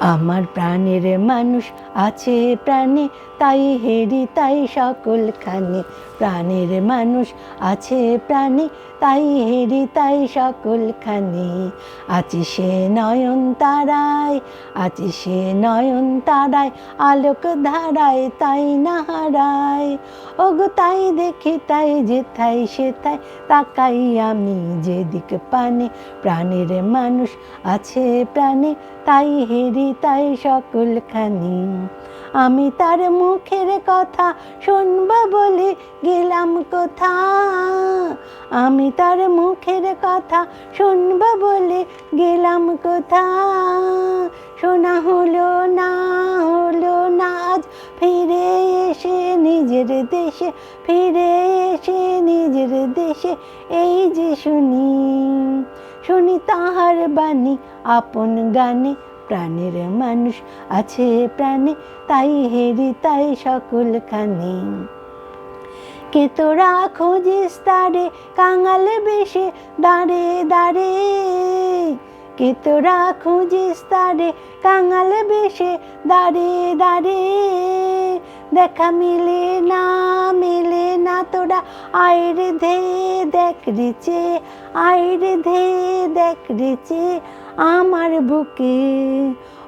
আমার প্রাণের মানুষ আছে প্রাণে, তাই হেরি, তাই সকলখানে প্রাণের মানুষ আছে প্রাণে, তাই হেরি, তাই সকলখানে আছে সে নয়ন তারায়, আছি সে নয়ন তারায়, আলোক ধারায় তাই না হারায়। ওগো তাই দেখি, তাই যেথাই সেথায় তাকাই আমি যেদিক পানে। প্রাণের মানুষ আছে প্রাণে, তাই হেরি তাই সকলখানি। আমি তার মুখের কথা শুনব বলে গেলাম কোথা আমি তার মুখের কথা শুনব বলে গেলাম কোথা শোনা হলো না হলো না, আজ ফিরে এসে নিজের দেশে, ফিরে এসে নিজের দেশে, এই যে শুনি শুনি তাহার বাণী, আপন গানে প্রাণের মানুষ আছে প্রাণে, তাই হেরি, তাই সকলখানে কে তোরা খোঁজিস তারে, কাঙাল বেশে দাঁড়ে দাঁড়ে। কে তোরা খুঁজিস তারে, কাঙাল বেশে দাঁড়ে দাঁড়ে। দেখা মিলে না, মেলে না তোরা, আয়ের ধে দেখ রেচে আয়ের ধে দেখ রেচে আমার বুকে।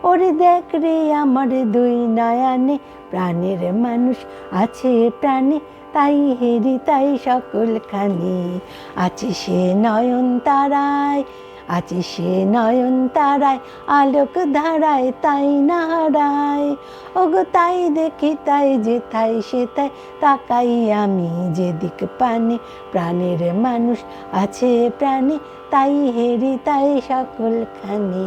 ওরে দেখ রে আমার দুই নয়ানে, প্রাণের মানুষ আছে প্রাণে, তাই হেরি তাই সকলখানি। আছে সে নয়ন তারায় আছে সে নয়ন তারায়, আলোক ধারায় তাই না হারায় ওগো তাই দেখি, তাই যে তাই সে তাই তাকাই আমি যেদিক পানে। প্রাণের মানুষ আছে প্রাণে, তাই হেরি তাই সকলখানে।